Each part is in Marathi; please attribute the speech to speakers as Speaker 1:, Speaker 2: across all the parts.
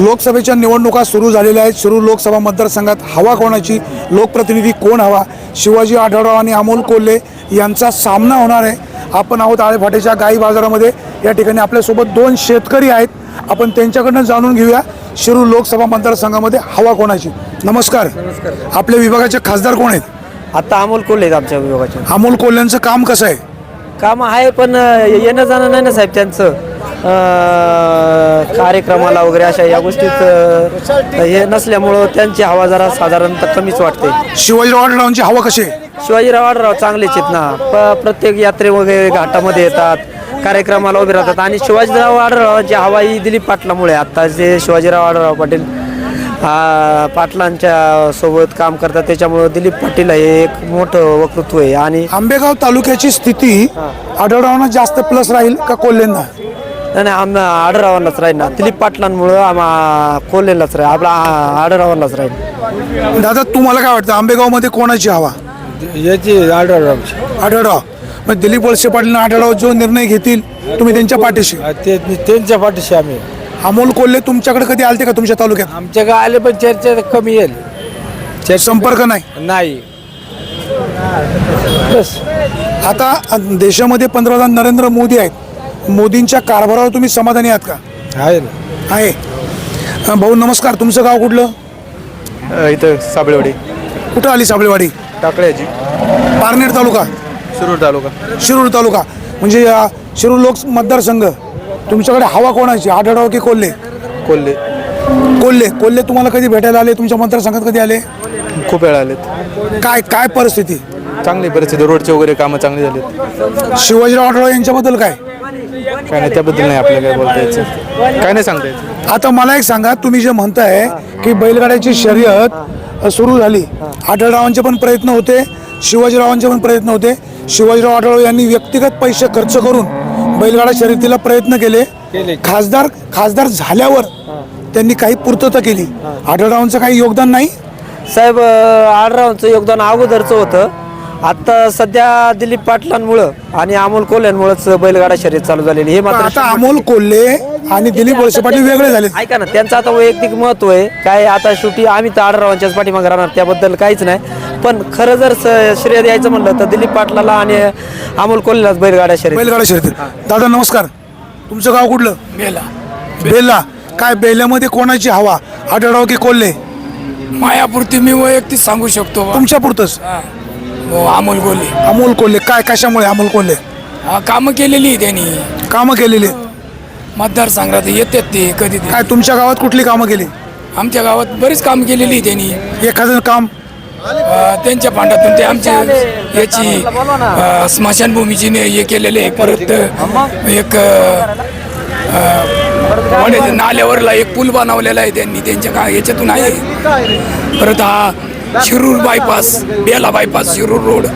Speaker 1: लोकसभेच्या निवडणुका सुरू झालेल्या आहेत. शिरूर लोकसभा मतदारसंघात हवा कोणाची? लोकप्रतिनिधी कोण हवा? शिवाजी आढळराव आणि अमोल कोल्हे यांचा सामना होणार आहे. आपण आहोत आळेफाटेच्या गाई बाजारामध्ये. या ठिकाणी आपल्यासोबत दोन शेतकरी आहेत. आपण त्यांच्याकडनं जाणून घेऊया शिरूर लोकसभा मतदारसंघामध्ये हवा कोणाची? नमस्कार. आपल्या विभागाचे खासदार कोण आहेत?
Speaker 2: आता अमोल कोल्हे आहेत आमच्या विभागाचे.
Speaker 1: अमोल कोल्ह्यांचं काम कसं आहे?
Speaker 2: काम आहे पण येणं जाणं नाही ना साहेब त्यांचं. कार्यक्रमाला वगैरे अशा या गोष्टीत हे नसल्यामुळं त्यांची हवा जरा साधारणतः कमीच वाटते.
Speaker 1: शिवाजीराव आढळरावांची हवा कशी आहे?
Speaker 2: शिवाजीराव आढळराव चांगलेच आहेत ना. प प्रत्येक यात्रे वगैरे घाटामध्ये येतात कार्यक्रमाला उभे राहतात. आणि शिवाजीराव आढळरावांची हवा ही दिलीप पाटलामुळे आता जे शिवाजीराव आढळराव पाटील पाटलांच्या सोबत काम करतात त्याच्यामुळं दिलीप पाटील हे एक मोठं वक्तृत्व आहे. आणि
Speaker 1: आंबेगाव तालुक्याची स्थिती आढळरावांना जास्त प्लस राहील का कोल्हेंना?
Speaker 2: नाही नाही आम आडरावांनाच राहील ना. दिलीप पाटलांमुळं आम्हा कोल्हेलाच राहील आपला आडरावांनाच राहील
Speaker 1: दादा तुम्हाला काय वाटतं आंबेगावमध्ये कोणाची हवा?
Speaker 3: याची आढळरावची
Speaker 1: आढळराव मग दिलीप वळसे पाटील आणि आढळराव जो निर्णय घेतील तुम्ही त्यांच्या पाठीशी?
Speaker 3: ते त्यांच्या पाठीशी आम्ही.
Speaker 1: अमोल कोल्हे तुमच्याकडे कधी आलते का तुमच्या तालुक्यात?
Speaker 3: आमच्या गाव आले पण चर्चा कमी येईल.
Speaker 1: संपर्क नाही?
Speaker 3: नाही. बस.
Speaker 1: आता देशामध्ये पंतप्रधान नरेंद्र मोदी आहेत. मोदींच्या कारभारावर तुम्ही समाधानी आहात का?
Speaker 3: आहे ना.
Speaker 1: आहे. अ, भाऊ नमस्कार. तुमचं गाव कुठलं?
Speaker 4: इथं साबळेवाडी.
Speaker 1: कुठं आली साबळेवाडी?
Speaker 4: टाकळ्याची.
Speaker 1: पारनेर तालुका?
Speaker 4: शिरूर तालुका.
Speaker 1: शिरूर तालुका. म्हणजे अ, शिरूर लोक मतदारसंघ. तुमच्याकडे हवा कोणाची? आढळराव की कोल्हे?
Speaker 4: कोल्हे.
Speaker 1: कोल्हे. कोल्हे तुम्हाला कधी भेटायला आले? तुमच्या मतदारसंघात कधी आले?
Speaker 4: खूप वेळा आलेत.
Speaker 1: काय काय परिस्थिती?
Speaker 4: चांगली परिस्थिती. रोडचे वगैरे कामं चांगली झालीत.
Speaker 1: शिवाजीराव आढळराव यांच्याबद्दल काय?
Speaker 4: काय नाही त्याबद्दल नाही आपल्याला काय बोलता यायचं. काय नाही सांगता यायचं.
Speaker 1: आता मला एक सांगा तुम्ही जे म्हणताय की बैलगाड्याची शर्यत सुरू झाली. आढळरावांचे पण प्रयत्न होते शिवाजीरावांचे पण प्रयत्न होते. शिवाजीराव आढळराव यांनी व्यक्तिगत पैसे खर्च करून बैलगाडा शर्यतीला प्रयत्न केले. खासदार खासदार झाल्यावर त्यांनी काही पूर्तता केली. आढळरावांचं काही योगदान नाही?
Speaker 2: साहेब आडरावांचं योगदान अगोदरचं होतं. आता सध्या दिलीप पाटलांमुळं आणि अमोल कोल्ह्यांमुळेच बैलगाडा शर्यत चालू झालेली हे मात्र
Speaker 1: आता अमोल कोल्हे आणि दिलीप वळसे पाटील वेगळे झाले
Speaker 2: ऐका ना त्यांचं आता वैयक्तिक महत्त्व आहे. काय आता शेवटी आम्ही तर आडरावांच्याच पाठीमागे राहणार त्याबद्दल काहीच नाही. पण खरं जर स- श्रेय द्यायचं म्हणलं तर दिलीप पाटलाला आणि अमोल कोल्हेलाच बैलगाडा शर्यत.
Speaker 1: बैलगाडा शर्यती. दादा नमस्कार. तुमचं गाव कुठलं? बेला. बेला. काय बेल्यामध्ये कोणाची हवा? आढळराव की कोल्हे?
Speaker 5: मायापुरती मी वैयक्तिक सांगू शकतो.
Speaker 1: तुमच्या पुरतच
Speaker 5: हो, अमोल गोले
Speaker 1: अमोल कोल्हे. काय कशामुळे अमोल कोल्हे?
Speaker 5: हा कामं केलेली आहे त्यांनी.
Speaker 1: कामं केलेली? आहेत.
Speaker 5: मतदारसंघात येतात ते कधी ते.
Speaker 1: काय तुमच्या गावात कुठली कामं केली?
Speaker 5: आमच्या गावात बरीच काम केलेली आहे त्यांनी.
Speaker 1: एखादं काम?
Speaker 5: अं, त्यांच्या फांडातून ते आमच्या याची अं, स्मशानभूमीची ने- हे केलेले आहे. परत एक अं, वड्याच्या नाल्यावरला एक पूल बनवलेला आहे त्यांनी. त्यांच्या का याच्यातून आहे. परत हा Shirur bypass Bela bypass Shirur road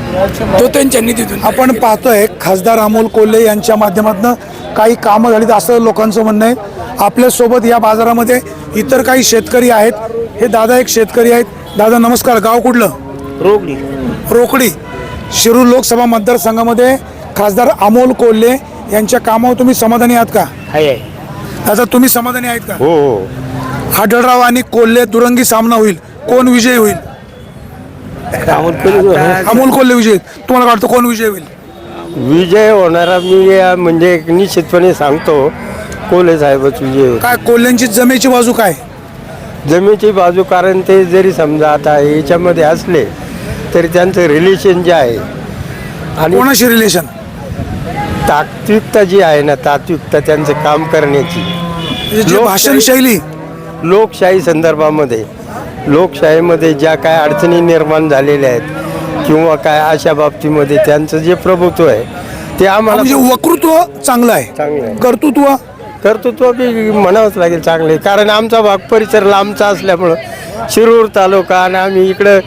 Speaker 5: तो त्यांच्या निधीतून
Speaker 1: आपण पाहतोय खासदार अमोल कोल्हे यांच्या माध्यमातून काही कामं झालीत असं लोकांचं म्हणणं आहे. आपल्यासोबत या बाजारामध्ये इतर काही शेतकरी आहेत. हे दादा एक शेतकरी आहेत. दादा नमस्कार. गाव कुठलं?
Speaker 2: रोगली
Speaker 1: रोकडी. शिरूर लोकसभा मतदारसंघामध्ये खासदार अमोल कोल्हे यांच्या कामावर तुम्ही समाधानी आहात का?
Speaker 2: आहे.
Speaker 1: दादा तुम्ही समाधानी आहेत का?
Speaker 6: हो हो.
Speaker 1: आढळराव आणि कोल्हे दुरंगी सामना होईल. कोण विजय होईल?
Speaker 2: अमोल कोल्हे
Speaker 1: अमोल कोल्हे विजय. तुम्हाला काय वाटतं कोण विजय होईल?
Speaker 6: विजय होणारा मी या म्हणजे एक निश्चितपणे सांगतो. कोले साहेबच विजय होईल.
Speaker 1: काय कोल्ह्यांची जमेची बाजू काय?
Speaker 6: जमेची बाजू कारण ते जरी समजा आता याच्यामध्ये असले तरी त्यांचं रिलेशन जे आहे आणि
Speaker 1: कोणाशी रिलेशन
Speaker 6: तात्विकता जी आहे ना तात्विकता त्यांचं काम करण्याची.
Speaker 1: जी
Speaker 6: लोकशाही-
Speaker 1: भाषण शैली
Speaker 6: लोकशाही संदर्भामध्ये लोकशाहीमध्ये ज्या काय अडचणी निर्माण झालेल्या आहेत किंवा काय अशा बाबतीमध्ये त्यांचं जे प्रभुत्व आहे ते आम्हाला
Speaker 1: म्हणजे वक्तृत्व चांगलं आहे.
Speaker 6: चांगलं आहे.
Speaker 1: कर्तृत्व?
Speaker 6: कर्तृत्व बी म्हणावंच लागेल चांगले कारण आमचा भाग परिसर लांबचा असल्यामुळं शिरूर तालुका आणि आम्ही इकडं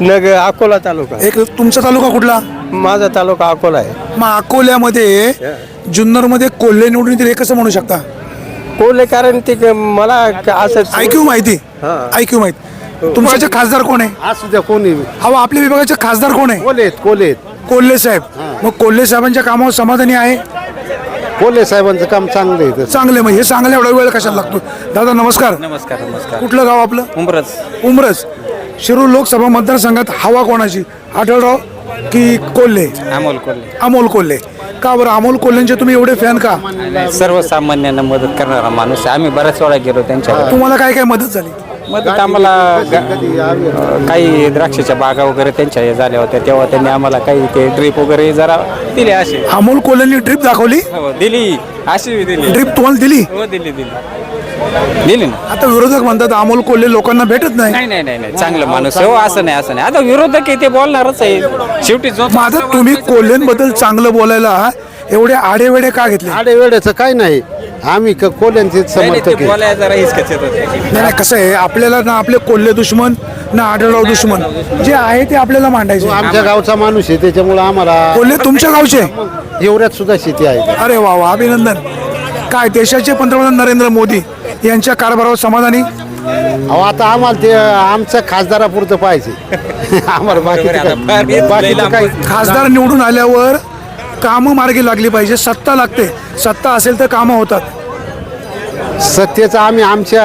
Speaker 6: नग अकोला तालुका.
Speaker 1: एक तुमचा तालुका कुठला?
Speaker 6: माझा तालुका अकोला आहे.
Speaker 1: मग अकोल्यामध्ये जुन्नरमध्ये कोल्हे निवडून येतील हे कसं म्हणू शकता?
Speaker 6: कोले कारण ते क- मला क- असं
Speaker 1: ऐक्यू माहिती.
Speaker 6: हा.
Speaker 1: ऐक्यू माहिती. तुमच्याचे खासदार कोण आहे?
Speaker 7: असू द्या कोणी
Speaker 1: अहो आपल्या विभागाचे खासदार कोण आहे?
Speaker 7: कोलेत कोलेत
Speaker 1: कोल्हे साहेब. मग कोल्हे साहेबांच्या कामावर समाधानी आहे?
Speaker 7: कोल्हे साहेबांचं काम चांगलं आहे.
Speaker 1: चांगले मग हे सांगायला एवढा वेळ कशाला लागतो? दादा नमस्कार.
Speaker 8: नमस्कार नमस्कार.
Speaker 1: कुठलं गाव आपलं?
Speaker 8: उमरच
Speaker 1: उमरस शिरूर लोकसभा मतदारसंघात हवा कोणाची? आढळराव की कोल्हे?
Speaker 8: अमोल कोल्हे.
Speaker 1: अमोल कोल्हे. का बरं? अमोल कोल्हेंचे तुम्ही एवढे फॅन का?
Speaker 8: सर्वसामान्यांना मदत करणारा माणूस आहे. आम्ही बऱ्याच वेळा गेलो त्यांच्याकडे.
Speaker 1: तुम्हाला काय काय मदत झाली?
Speaker 8: मदत आम्हाला ग- काही द्राक्षाच्या बागा वगैरे त्यांच्या हे झाल्या होत्या. तेव्हा त्यांनी आम्हाला काही ते ड्रीप वगैरे जरा दिले असे.
Speaker 1: अमोल कोल्हेंनी ट्रिप दाखवली?
Speaker 8: हो दिली. अशी दिली.
Speaker 1: ट्रिप तुम्हाला दिली?
Speaker 8: हो दिली दिली. दिली ना.
Speaker 1: आता विरोधक म्हणतात अमोल कोल्हे लोकांना भेटत नाही.
Speaker 8: नाही नाही नाही नाही. चांगलं माणूस आहे. हो असं नाही असं नाही. आता विरोधक आहे ते बोलणारच आहे. शेवटी जो
Speaker 1: तुम्ही कोल्हेंबद्दल चांगलं बोलायला एवढे आडेवेडे का घेतले? नाही
Speaker 7: आडे वेळेचं काय नाही. आम्ही क- कोल्ह्यांचे
Speaker 8: नाही, नाही, ते
Speaker 7: समर्थक आहे.
Speaker 8: बोलायला जरा हिसकच येत होते.
Speaker 1: नाही कसं आहे आपल्याला ना आपले कोल्हे दुश्मन ना आढळराव दुश्मन जे आहे ते आपल्याला मांडायचे.
Speaker 7: आमच्या गावचा माणूस आहे त्याच्यामुळे आम्हाला
Speaker 1: कोल्हे तुमच्या गावचे?
Speaker 7: एवढ्यात सुद्धा शेती आहे.
Speaker 1: अरे वा वा अभिनंदन. काय देशाचे पंतप्रधान नरेंद्र मोदी यांच्या कारभारावर समाधानी?
Speaker 7: अहो आता आम्हाला ते आमच्या खासदारापुरतं पाहिजे आम्हाला बाकी बाकी काही
Speaker 1: खासदार निवडून आल्यावर कामं मार्गी लागली पाहिजे सत्ता लागते. सत्ता असेल तर कामं होतात.
Speaker 7: सत्तेचं आम्ही आमच्या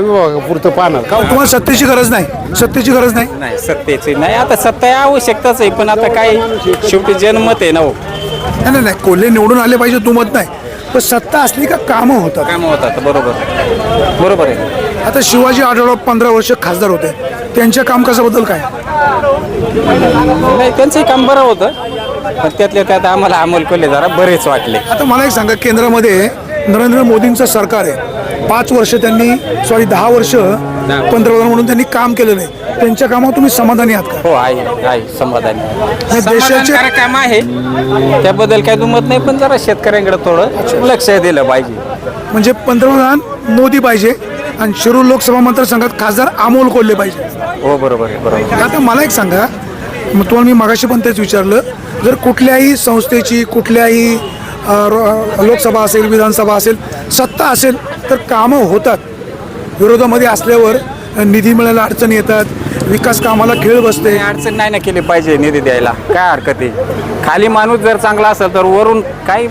Speaker 7: विभागापुरतं पाहणार. का?
Speaker 1: तुम्हाला सत्तेची गरज नाही. सत्तेची गरज नाही.
Speaker 8: नाही सत्तेची नाही. आता सत्ता ही आवश्यकताच आहे पण आता काय शेवटी जनमत आहे ना हो.
Speaker 1: नाही नाही, नाही. कोल्हे निवडून आले पाहिजे दुमत नाही. पण सत्ता असली का कामं होतात.
Speaker 8: कामं होतात बरोबर. बरोबर आहे.
Speaker 1: आता शिवाजी आढळराव पंधरा वर्ष खासदार होते. त्यांच्या कामकाजाबद्दल काय?
Speaker 8: नाही त्यांचंही काम बरं होतं. पण त्यातल्या त्यात आम्हाला अमोल कोल्हे जरा बरेच वाटले.
Speaker 1: आता मला एक सांगा केंद्रामध्ये नरेंद्र मोदींचं सरकार आहे. पाच वर्ष त्यांनी सॉरी दहा वर्ष पंतप्रधान म्हणून त्यांनी काम केलेलं आहे त्यांच्या कामावर तुम्ही समाधानी आहात का?
Speaker 8: हो आहे आहे समाधानी.
Speaker 1: देशाचे-
Speaker 8: समाधानकारक काम आहे. त्याबद्दल काही दुमत नाही पण जरा शेतकऱ्यांकडे थोडं लक्ष दिलं पाहिजे.
Speaker 1: म्हणजे पंतप्रधान मोदी पाहिजे आणि शिरूर लोकसभा मतदारसंघात खासदार अमोल कोल्हे पाहिजे.
Speaker 8: हो बरोबर आहे बरोबर
Speaker 1: आता मला एक सांगा मग तुम्हाला मी मागाशी पण तेच विचारलं जर कुठल्याही संस्थेची कुठल्याही रो- लोकसभा असेल विधानसभा असेल सत्ता असेल तर कामं होतात. विरोधामध्ये असल्यावर निधी मिळायला अडचणी येतात विकास कामाला खेळ बसते.
Speaker 8: अडचण नाही ना केली पाहिजे निधी द्यायला. काय हरकत आहे? खाली माणूस जर चांगला असेल तर वरून काही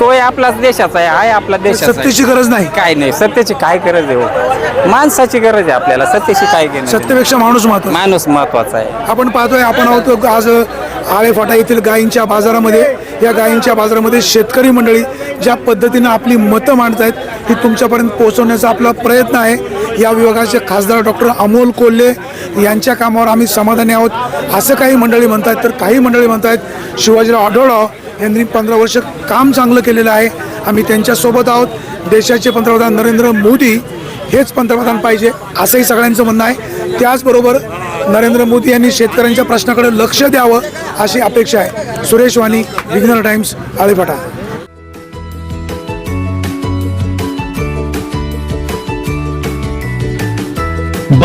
Speaker 8: तोही आपलाच देशाचा आहे आहे आपला देशाचा आहे.
Speaker 1: सत्तेची गरज नाही.
Speaker 8: काय नाही सत्याची काय गरज आहे हो? माणसाची गरज आहे आपल्याला सत्याची काय देणं?
Speaker 1: सत्तेपेक्षा माणूस महत्त्व
Speaker 8: माणूस महत्त्वाचा आहे.
Speaker 1: आपण पाहतोय आपण आहोत आज आळेफाटा येथील गायींच्या बाजारामध्ये. या गायींच्या बाजारामध्ये शेतकरी मंडळी ज्या पद्धतीनं आपली मतं मांडतायत ही तुमच्यापर्यंत पोहोचवण्याचा आपला प्रयत्न आहे. या विभागाचे खासदार डॉक्टर अमोल कोल्हे यांच्या कामावर आम्ही समाधानी आहोत. असं काही मंडळी म्हणतात तर काही मंडळी म्हणतात शिवाजीराव आढळराव यांनी पंधरा वर्ष काम चांगलं केलेलं आहे. आम्ही त्यांच्यासोबत आहोत. देशाचे पंतप्रधान नरेंद्र मोदी हेच पंतप्रधान पाहिजे असंही सगळ्यांचं म्हणणं आहे. त्याचबरोबर नरेंद्र मोदी यांनी शेतकऱ्यांच्या प्रश्नाकडे लक्ष द्यावं अशी अपेक्षा आहे. सुरेश वाणी विघ्नर टाइम्स आळेफाटा.